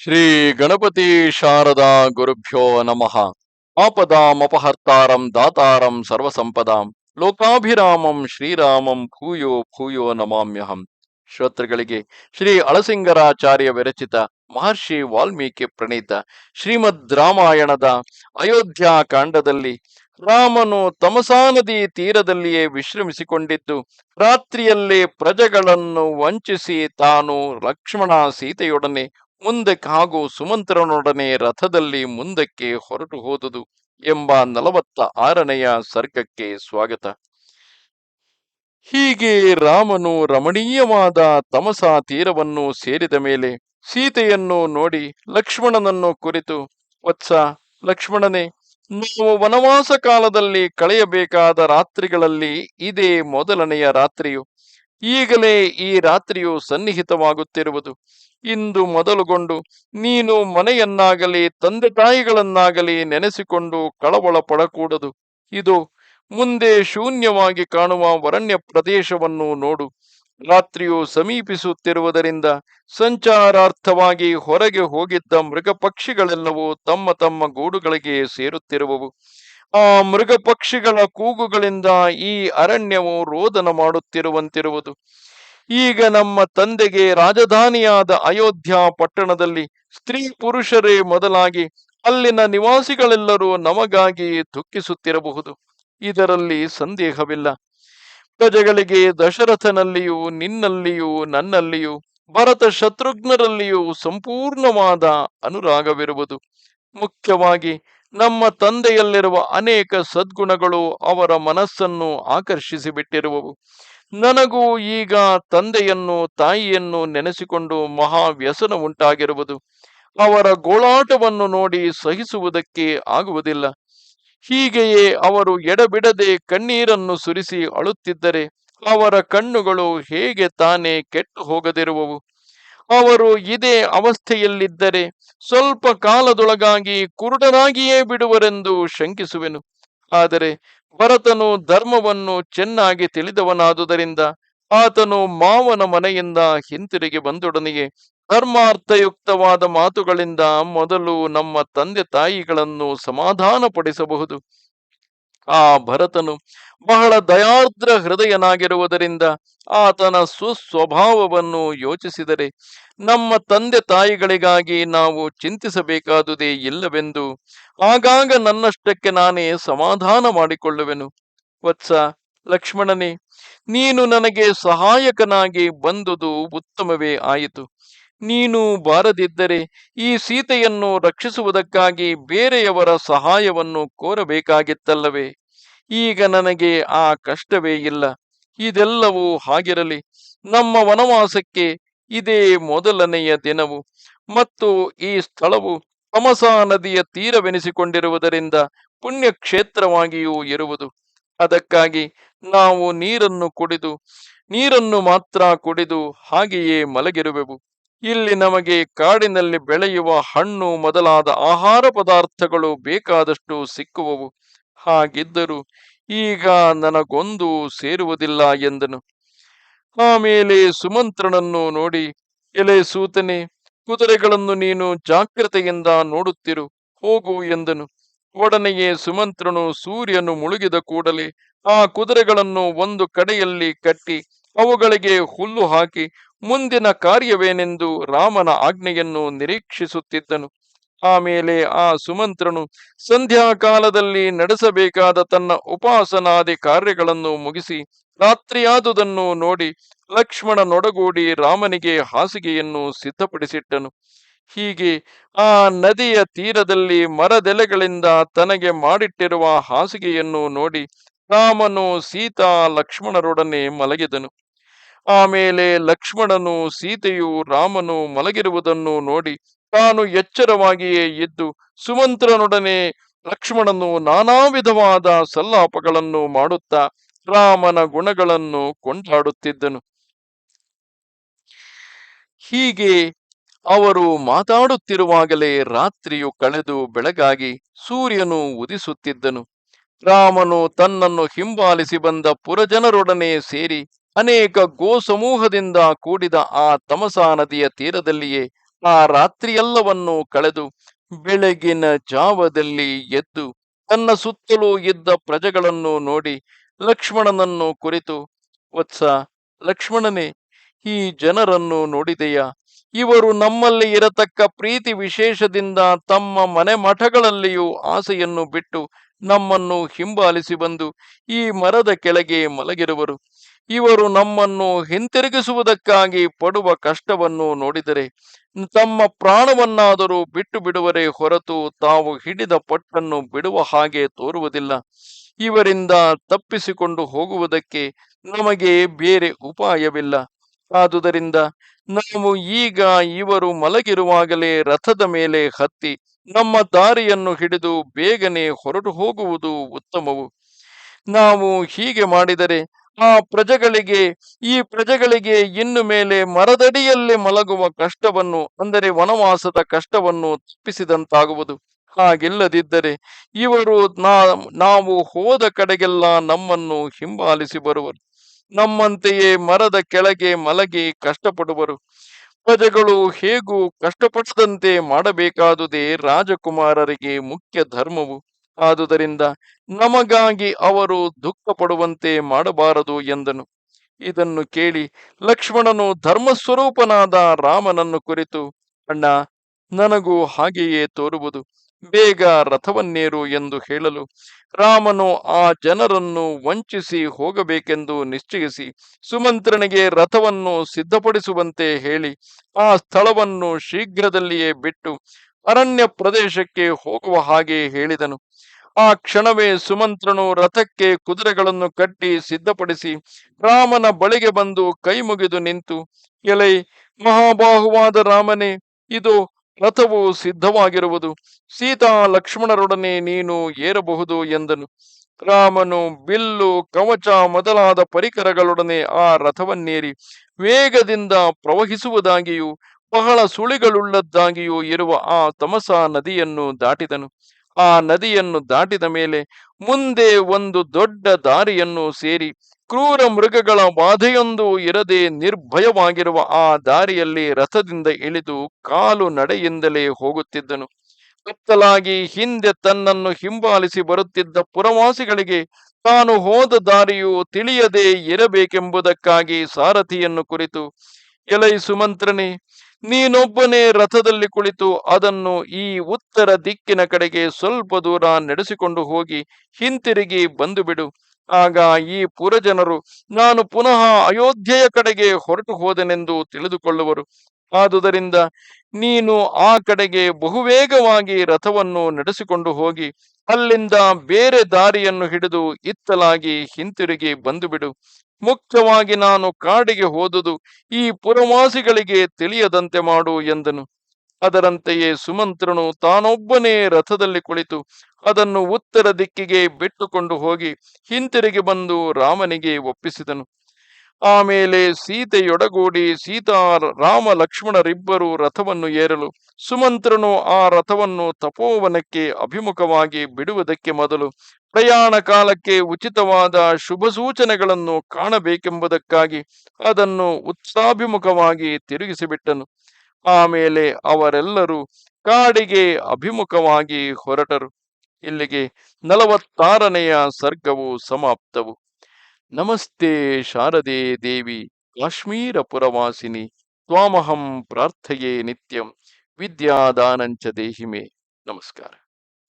ಶ್ರೀ ಗಣಪತಿ ಶಾರದಾ ಗುರುಭ್ಯೋ ನಮಃ. ಆಪದಾಮಪಹರ್ತಾರಂ ದಾತಾರಂ ಸರ್ವಸಂಪದಾಂ. ಲೋಕಾಭಿರಾಮಂ ಶ್ರೀರಾಮಂ ಭೂಯೋ ಭೂಯೋ ನಮಾಮ್ಯಹಂ. ಶ್ರೋತೃಗಳಿಗೆ ಶ್ರೀ ಅಳಸಿಂಗರಾಚಾರ್ಯ ವಿರಚಿತ ಮಹರ್ಷಿ ವಾಲ್ಮೀಕಿ ಪ್ರಣೀತ ಶ್ರೀಮದ್ ರಾಮಾಯಣದ ಅಯೋಧ್ಯ ಕಾಂಡದಲ್ಲಿ ರಾಮನು ತಮಸಾ ನದಿ ತೀರದಲ್ಲಿಯೇ ವಿಶ್ರಮಿಸಿಕೊಂಡಿದ್ದು, ರಾತ್ರಿಯಲ್ಲೇ ಪ್ರಜೆಗಳನ್ನು ವಂಚಿಸಿ ತಾನು ಲಕ್ಷ್ಮಣ ಸೀತೆಯೊಡನೆ ಮುಂದಕ್ಕೆ ಹಾಗೂ ಸುಮಂತ್ರನೊಡನೆ ರಥದಲ್ಲಿ ಮುಂದಕ್ಕೆ ಹೊರಟು ಹೋದುದು ಎಂಬ ನಲವತ್ತ ಆರನೆಯ ಸರ್ಗಕ್ಕೆ ಸ್ವಾಗತ. ಹೀಗೆ ರಾಮನು ರಮಣೀಯವಾದ ತಮಸಾ ತೀರವನ್ನು ಸೇರಿದ ಮೇಲೆ ಸೀತೆಯನ್ನು ನೋಡಿ ಲಕ್ಷ್ಮಣನನ್ನು ಕುರಿತು, ವತ್ಸ ಲಕ್ಷ್ಮಣನೇ, ನಾವು ವನವಾಸ ಕಾಲದಲ್ಲಿ ಕಳೆಯಬೇಕಾದ ರಾತ್ರಿಗಳಲ್ಲಿ ಇದೇ ಮೊದಲನೆಯ ರಾತ್ರಿಯು. ಈಗಲೇ ಈ ರಾತ್ರಿಯು ಸನ್ನಿಹಿತವಾಗುತ್ತಿರುವುದು. ಇಂದು ಮೊದಲುಗೊಂಡು ನೀನು ಮನೆಯನ್ನಾಗಲಿ ತಂದೆ ತಾಯಿಗಳನ್ನಾಗಲಿ ನೆನೆಸಿಕೊಂಡು ಕಳವಳ ಪಡಕೂಡದು ಇದು ಮುಂದೆ ಶೂನ್ಯವಾಗಿ ಕಾಣುವ ವರಣ್ಯ ಪ್ರದೇಶವನ್ನು ನೋಡು. ರಾತ್ರಿಯು ಸಮೀಪಿಸುತ್ತಿರುವುದರಿಂದ ಸಂಚಾರಾರ್ಥವಾಗಿ ಹೊರಗೆ ಹೋಗಿದ್ದ ಮೃಗ ಪಕ್ಷಿಗಳೆಲ್ಲವೂ ತಮ್ಮ ತಮ್ಮ ಗೂಡುಗಳಿಗೆ ಸೇರುತ್ತಿರುವವು. ಆ ಮೃಗ ಪಕ್ಷಿಗಳ ಕೂಗುಗಳಿಂದ ಈ ಅರಣ್ಯವು ರೋದನ ಮಾಡುತ್ತಿರುವಂತಿರುವುದು. ಈಗ ನಮ್ಮ ತಂದೆಗೆ ರಾಜಧಾನಿಯಾದ ಅಯೋಧ್ಯ ಪಟ್ಟಣದಲ್ಲಿ ಸ್ತ್ರೀ ಪುರುಷರೇ ಮೊದಲಾಗಿ ಅಲ್ಲಿನ ನಿವಾಸಿಗಳೆಲ್ಲರೂ ನಮಗಾಗಿ ದುಃಖಿಸುತ್ತಿರಬಹುದು. ಇದರಲ್ಲಿ ಸಂದೇಹವಿಲ್ಲ. ಪ್ರಜೆಗಳಿಗೆ ದಶರಥನಲ್ಲಿಯೂ ನಿನ್ನಲ್ಲಿಯೂ ನನ್ನಲ್ಲಿಯೂ ಭರತ ಶತ್ರುಘ್ನರಲ್ಲಿಯೂ ಸಂಪೂರ್ಣವಾದ ಅನುರಾಗವಿರುವುದು. ಮುಖ್ಯವಾಗಿ ನಮ್ಮ ತಂದೆಯಲ್ಲಿರುವ ಅನೇಕ ಸದ್ಗುಣಗಳು ಅವರ ಮನಸ್ಸನ್ನು ಆಕರ್ಷಿಸಿ ಬಿಟ್ಟಿರುವವು ನನಗೂ ಈಗ ತಂದೆಯನ್ನು ತಾಯಿಯನ್ನು ನೆನೆಸಿಕೊಂಡು ಮಹಾ ವ್ಯಸನ ಉಂಟಾಗಿರುವುದು. ಅವರ ಗೋಳಾಟವನ್ನು ನೋಡಿ ಸಹಿಸುವುದಕ್ಕೆ ಆಗುವುದಿಲ್ಲ. ಹೀಗೆಯೇ ಅವರು ಎಡಬಿಡದೆ ಕಣ್ಣೀರನ್ನು ಸುರಿಸಿ ಅಳುತ್ತಿದ್ದರೆ ಅವರ ಕಣ್ಣುಗಳು ಹೇಗೆ ತಾನೇ ಕೆಟ್ಟು ಹೋಗದಿರುವವು ಅವರು ಇದೇ ಅವಸ್ಥೆಯಲ್ಲಿದ್ದರೆ ಸ್ವಲ್ಪ ಕಾಲದೊಳಗಾಗಿ ಕುರುಡನಾಗಿಯೇ ಬಿಡುವರೆಂದು ಶಂಕಿಸುವೆನು. ಆದರೆ ಭರತನು ಧರ್ಮವನ್ನು ಚೆನ್ನಾಗಿ ತಿಳಿದವನಾದುದರಿಂದ ಆತನು ಮಾವನ ಮನೆಯಿಂದ ಹಿಂತಿರುಗಿ ಬಂದೊಡನೆಯೇ ಧರ್ಮಾರ್ಥಯುಕ್ತವಾದ ಮಾತುಗಳಿಂದ ಮೊದಲು ನಮ್ಮ ತಂದೆ ತಾಯಿಗಳನ್ನು ಸಮಾಧಾನಪಡಿಸಬಹುದು. ಆ ಭರತನು ಬಹಳ ದಯಾರ್ದ್ರ ಹೃದಯನಾಗಿರುವುದರಿಂದ ಆತನ ಸುಸ್ವಭಾವವನ್ನು ಯೋಚಿಸಿದರೆ ನಮ್ಮ ತಂದೆ ತಾಯಿಗಳಿಗಾಗಿ ನಾವು ಚಿಂತಿಸಬೇಕಾದುದೇ ಇಲ್ಲವೆಂದು ಆಗಾಗ ನನ್ನಷ್ಟಕ್ಕೆ ನಾನೇ ಸಮಾಧಾನ ಮಾಡಿಕೊಳ್ಳುವೆನು. ವತ್ಸ ಲಕ್ಷ್ಮಣನೇ, ನೀನು ನನಗೆ ಸಹಾಯಕನಾಗಿ ಬಂದುದು ಉತ್ತಮವೇ ಆಯಿತು. ನೀನು ಬಾರದಿದ್ದರೆ ಈ ಸೀತೆಯನ್ನು ರಕ್ಷಿಸುವುದಕ್ಕಾಗಿ ಬೇರೆಯವರ ಸಹಾಯವನ್ನು ಕೋರಬೇಕಾಗಿತ್ತಲ್ಲವೇ? ಈಗ ನನಗೆ ಆ ಕಷ್ಟವೇ ಇಲ್ಲ. ಇದೆಲ್ಲವೂ ಹಾಗಿರಲಿ. ನಮ್ಮ ವನವಾಸಕ್ಕೆ ಇದೇ ಮೊದಲನೆಯ ದಿನವು. ಮತ್ತು ಈ ಸ್ಥಳವು ತಮಸಾ ನದಿಯ ತೀರವೆನಿಸಿಕೊಂಡಿರುವುದರಿಂದ ಪುಣ್ಯಕ್ಷೇತ್ರವಾಗಿಯೂ ಇರುವುದು. ಅದಕ್ಕಾಗಿ ನಾವು ನೀರನ್ನು ಕುಡಿದು, ನೀರನ್ನು ಮಾತ್ರ ಕುಡಿದು ಹಾಗೆಯೇ ಮಲಗಿರುವೆವು. ಇಲ್ಲಿ ನಮಗೆ ಕಾಡಿನಲ್ಲಿ ಬೆಳೆಯುವ ಹಣ್ಣು ಮೊದಲಾದ ಆಹಾರ ಪದಾರ್ಥಗಳು ಬೇಕಾದಷ್ಟು ಸಿಕ್ಕುವವು. ಹಾಗಿದ್ದರೂ ಈಗ ನನಗೊಂದು ಸೇರುವುದಿಲ್ಲ ಎಂದನು. ಆಮೇಲೆ ಸುಮಂತ್ರನನ್ನು ನೋಡಿ, ಎಲೆ ಸೂತನೆ, ಕುದುರೆಗಳನ್ನು ನೀನು ಜಾಗ್ರತೆಯಿಂದ ನೋಡುತ್ತಿರು, ಹೋಗು ಎಂದನು. ಒಡನೆಯೇ ಸುಮಂತ್ರನು ಸೂರ್ಯನು ಮುಳುಗಿದ ಕೂಡಲೇ ಆ ಕುದುರೆಗಳನ್ನು ಒಂದು ಕಡೆಯಲ್ಲಿ ಕಟ್ಟಿ, ಅವುಗಳಿಗೆ ಹುಲ್ಲು ಹಾಕಿ ಮುಂದಿನ ಕಾರ್ಯವೇನೆಂದು ರಾಮನ ಆಜ್ಞೆಯನ್ನು ನಿರೀಕ್ಷಿಸುತ್ತಿದ್ದನು. ಆಮೇಲೆ ಆ ಸುಮಂತ್ರನು ಸಂಧ್ಯಾಕಾಲದಲ್ಲಿ ನಡೆಸಬೇಕಾದ ತನ್ನ ಉಪಾಸನಾದಿ ಕಾರ್ಯಗಳನ್ನು ಮುಗಿಸಿ ರಾತ್ರಿಯಾದುದನ್ನು ನೋಡಿ ಲಕ್ಷ್ಮಣನೊಡಗೂಡಿ ರಾಮನಿಗೆ ಹಾಸಿಗೆಯನ್ನು ಸಿದ್ಧಪಡಿಸಿಟ್ಟನು. ಹೀಗೆ ಆ ನದಿಯ ತೀರದಲ್ಲಿ ಮರದೆಲೆಗಳಿಂದ ತನಗೆ ಮಾಡಿಟ್ಟಿರುವ ಹಾಸಿಗೆಯನ್ನು ನೋಡಿ ರಾಮನು ಸೀತಾ ಲಕ್ಷ್ಮಣರೊಡನೆ ಮಲಗಿದನು. ಆಮೇಲೆ ಲಕ್ಷ್ಮಣನು ಸೀತೆಯು ರಾಮನು ಮಲಗಿರುವುದನ್ನು ನೋಡಿ ತಾನು ಎಚ್ಚರವಾಗಿಯೇ ಇದ್ದು ಸುಮಂತ್ರನೊಡನೆ ಲಕ್ಷ್ಮಣನು ನಾನಾ ವಿಧವಾದ ಸಲ್ಲಾಪಗಳನ್ನು ಮಾಡುತ್ತಾ ರಾಮನ ಗುಣಗಳನ್ನು ಕೊಂಡಾಡುತ್ತಿದ್ದನು. ಹೀಗೆ ಅವರು ಮಾತಾಡುತ್ತಿರುವಾಗಲೇ ರಾತ್ರಿಯು ಕಳೆದು ಬೆಳಗಾಗಿ ಸೂರ್ಯನು ಉದಿಸುತ್ತಿದ್ದನು. ರಾಮನು ತನ್ನನ್ನು ಹಿಂಬಾಲಿಸಿ ಬಂದ ಪುರಜನರೊಡನೆ ಸೇರಿ ಅನೇಕ ಗೋ ಸಮೂಹದಿಂದ ಕೂಡಿದ ಆ ತಮಸಾ ನದಿಯ ತೀರದಲ್ಲಿಯೇ ಆ ರಾತ್ರಿಯೆಲ್ಲವನ್ನು ಕಳೆದು ಬೆಳಗಿನ ಜಾವದಲ್ಲಿ ಎದ್ದು ತನ್ನ ಸುತ್ತಲೂ ಇದ್ದ ಪ್ರಜೆಗಳನ್ನು ನೋಡಿ ಲಕ್ಷ್ಮಣನನ್ನು ಕುರಿತು, ವತ್ಸ ಲಕ್ಷ್ಮಣನೇ, ಈ ಜನರನ್ನು ನೋಡಿದೆಯಾ? ಇವರು ನಮ್ಮಲ್ಲಿ ಇರತಕ್ಕ ಪ್ರೀತಿ ವಿಶೇಷದಿಂದ ತಮ್ಮ ಮನೆ ಮಠಗಳಲ್ಲಿಯೂ ಆಸೆಯನ್ನು ಬಿಟ್ಟು ನಮ್ಮನ್ನು ಹಿಂಬಾಲಿಸಿ ಬಂದು ಈ ಮರದ ಕೆಳಗೆ ಮಲಗಿರುವರು. ಇವರು ನಮ್ಮನ್ನು ಹಿಂತಿರುಗಿಸುವುದಕ್ಕಾಗಿ ಪಡುವ ಕಷ್ಟವನ್ನು ನೋಡಿದರೆ ತಮ್ಮ ಪ್ರಾಣವನ್ನಾದರೂ ಬಿಟ್ಟು ಬಿಡುವರೆ ಹೊರತು ತಾವು ಹಿಡಿದ ಪಟ್ಟನ್ನು ಬಿಡುವ ಹಾಗೆ ತೋರುವುದಿಲ್ಲ. ಇವರಿಂದ ತಪ್ಪಿಸಿಕೊಂಡು ಹೋಗುವುದಕ್ಕೆ ನಮಗೆ ಬೇರೆ ಉಪಾಯವಿಲ್ಲ. ಆದುದರಿಂದ ನಾವು ಈಗ ಇವರು ಮಲಗಿರುವಾಗಲೇ ರಥದ ಮೇಲೆ ಹತ್ತಿ ನಮ್ಮ ದಾರಿಯನ್ನು ಹಿಡಿದು ಬೇಗನೆ ಹೊರಟು ಹೋಗುವುದು ಉತ್ತಮವು. ನಾವು ಹೀಗೆ ಮಾಡಿದರೆ ಆ ಪ್ರಜೆಗಳಿಗೆ, ಈ ಪ್ರಜೆಗಳಿಗೆ ಇನ್ನು ಮೇಲೆ ಮರದಡಿಯಲ್ಲಿ ಮಲಗುವ ಕಷ್ಟವನ್ನು, ಅಂದರೆ ವನವಾಸದ ಕಷ್ಟವನ್ನು ತಪ್ಪಿಸಿದಂತಾಗುವುದು. ಹಾಗಿಲ್ಲದಿದ್ದರೆ ಇವರು ನಾ, ನಾವು ಹೋದ ಕಡೆಗೆಲ್ಲ ನಮ್ಮನ್ನು ಹಿಂಬಾಲಿಸಿ ಬರುವರು. ನಮ್ಮಂತೆಯೇ ಮರದ ಕೆಳಗೆ ಮಲಗಿ ಕಷ್ಟಪಡುವರು. ಪ್ರಜೆಗಳು ಹೇಗೂ ಕಷ್ಟಪಡದಂತೆ ಮಾಡಬೇಕಾದುದೇ ರಾಜಕುಮಾರರಿಗೆ ಮುಖ್ಯ ಧರ್ಮವು. ಆದುದರಿಂದ ನಮಗಾಗಿ ಅವರು ದುಃಖ ಪಡುವಂತೆ ಮಾಡಬಾರದು ಎಂದನು. ಇದನ್ನು ಕೇಳಿ ಲಕ್ಷ್ಮಣನು ಧರ್ಮಸ್ವರೂಪನಾದ ರಾಮನನ್ನು ಕುರಿತು, ಅಣ್ಣ, ನನಗೂ ಹಾಗೆಯೇ ತೋರುವುದು. ಬೇಗ ರಥವನ್ನೇರು ಎಂದು ಹೇಳಲು. ರಾಮನು ಆ ಜನರನ್ನು ವಂಚಿಸಿ ಹೋಗಬೇಕೆಂದು ನಿಶ್ಚಯಿಸಿ, ಸುಮಂತ್ರನಿಗೆ ರಥವನ್ನು ಸಿದ್ಧಪಡಿಸುವಂತೆ ಹೇಳಿ, ಆ ಸ್ಥಳವನ್ನು ಶೀಘ್ರದಲ್ಲಿಯೇ ಬಿಟ್ಟು ಅರಣ್ಯ ಪ್ರದೇಶಕ್ಕೆ ಹೋಗುವ ಹಾಗೆ ಹೇಳಿದನು. ಆ ಕ್ಷಣವೇ ಸುಮಂತ್ರನು ರಥಕ್ಕೆ ಕುದುರೆಗಳನ್ನು ಕಟ್ಟಿ ಸಿದ್ಧಪಡಿಸಿ ರಾಮನ ಬಳಿಗೆ ಬಂದು ಕೈ ಮುಗಿದು ನಿಂತು, ಎಲೆ, ಮಹಾಬಾಹುವಾದ ರಾಮನೇ, ಇದು ರಥವು ಸಿದ್ಧವಾಗಿರುವುದು. ಸೀತಾ ಲಕ್ಷ್ಮಣರೊಡನೆ ನೀನು ಏರಬಹುದು ಎಂದನು. ರಾಮನು ಬಿಲ್ಲು, ಕವಚ ಮೊದಲಾದ ಪರಿಕರಗಳೊಡನೆ ಆ ರಥವನ್ನೇರಿ ವೇಗದಿಂದ ಪ್ರವಹಿಸುವುದಾಗಿಯೂ ಬಹಳ ಸುಳಿಗಳುಳ್ಳದ್ದಾಗಿಯೂ ಇರುವ ಆ ತಮಸ ನದಿಯನ್ನು ದಾಟಿದನು. ಆ ನದಿಯನ್ನು ದಾಟಿದ ಮೇಲೆ ಮುಂದೆ ಒಂದು ದೊಡ್ಡ ದಾರಿಯನ್ನು ಸೇರಿ ಕ್ರೂರ ಮೃಗಗಳ ಬಾಧೆಯೊಂದು ಇರದೆ ನಿರ್ಭಯವಾಗಿರುವ ಆ ದಾರಿಯಲ್ಲಿ ರಥದಿಂದ ಇಳಿದು ಕಾಲು ನಡೆಯಿಂದಲೇ ಹೋಗುತ್ತಿದ್ದನು. ಕತ್ತಲಾಗಿ ಹಿಂದೆ ತನ್ನನ್ನು ಹಿಂಬಾಲಿಸಿ ಬರುತ್ತಿದ್ದ ಪುರವಾಸಿಗಳಿಗೆ ತಾನು ಹೋದ ದಾರಿಯು ತಿಳಿಯದೇ ಇರಬೇಕೆಂಬುದಕ್ಕಾಗಿ ಸಾರಥಿಯನ್ನು ಕುರಿತು, ಎಲೈ ಸುಮಂತ್ರನೇ ನೀನೊಬ್ಬನೇ ರಥದಲ್ಲಿ ಕುಳಿತು ಅದನ್ನು ಈ ಉತ್ತರ ದಿಕ್ಕಿನ ಕಡೆಗೆ ಸ್ವಲ್ಪ ದೂರ ನಡೆಸಿಕೊಂಡು ಹೋಗಿ ಹಿಂತಿರುಗಿ ಬಂದು ಬಿಡು. ಆಗ ಈ ಪುರಜನರು, ನಾನು ಪುನಃ ಅಯೋಧ್ಯೆಯ ಕಡೆಗೆ ಹೊರಟು ಹೋದೆನೆಂದು ತಿಳಿದುಕೊಳ್ಳುವರು. ಆದುದರಿಂದ ನೀನು ಆ ಕಡೆಗೆ ಬಹುವೇಗವಾಗಿ ರಥವನ್ನು ನಡೆಸಿಕೊಂಡು ಹೋಗಿ ಅಲ್ಲಿಂದ ಬೇರೆ ದಾರಿಯನ್ನು ಹಿಡಿದು ಇತ್ತಲಾಗಿ ಹಿಂತಿರುಗಿ ಬಂದುಬಿಡು. ಮುಕ್ತವಾಗಿ ನಾನು ಕಾಡಿಗೆ ಹೋದುದು ಈ ಪುರವಾಸಿಗಳಿಗೆ ತಿಳಿಯದಂತೆ ಮಾಡು ಎಂದನು. ಅದರಂತೆಯೇ ಸುಮಂತ್ರನು ತಾನೊಬ್ಬನೇ ರಥದಲ್ಲಿ ಕುಳಿತು ಅದನ್ನು ಉತ್ತರ ದಿಕ್ಕಿಗೆ ಬಿಟ್ಟುಕೊಂಡು ಹೋಗಿ ಹಿಂತಿರುಗಿ ಬಂದು ರಾಮನಿಗೆ ಒಪ್ಪಿಸಿದನು. ಆಮೇಲೆ ಸೀತೆಯೊಡಗೂಡಿ ಸೀತಾ ರಾಮ ಲಕ್ಷ್ಮಣರಿಬ್ಬರು ರಥವನ್ನು ಏರಲು ಸುಮಂತ್ರನು ಆ ರಥವನ್ನು ತಪೋವನಕ್ಕೆ ಅಭಿಮುಖವಾಗಿ ಬಿಡುವುದಕ್ಕೆ ಮೊದಲು ಪ್ರಯಾಣ ಕಾಲಕ್ಕೆ ಉಚಿತವಾದ ಶುಭ ಸೂಚನೆಗಳನ್ನು ಕಾಣಬೇಕೆಂಬುದಕ್ಕಾಗಿ ಅದನ್ನು ಉತ್ಸಾಭಿಮುಖವಾಗಿ ತಿರುಗಿಸಿಬಿಟ್ಟನು. ಆಮೇಲೆ ಅವರೆಲ್ಲರೂ ಕಾಡಿಗೆ ಅಭಿಮುಖವಾಗಿ ಹೊರಟರು. ಇಲ್ಲಿಗೆ ನಲವತ್ತಾರನೆಯ ಸರ್ಗವು ಸಮಾಪ್ತವು. ನಮಸ್ತೆ ಶಾರದೆ ದೇವಿ ಕಾಶ್ಮೀರ ಪುರವಾಸಿನಿ ತ್ವಾಮಹಂ ಪ್ರಾರ್ಥಯೇ ನಿತ್ಯಂ ವಿದ್ಯಾದಾನಂಚ ದೇಹಿಮೆ. ನಮಸ್ಕಾರ.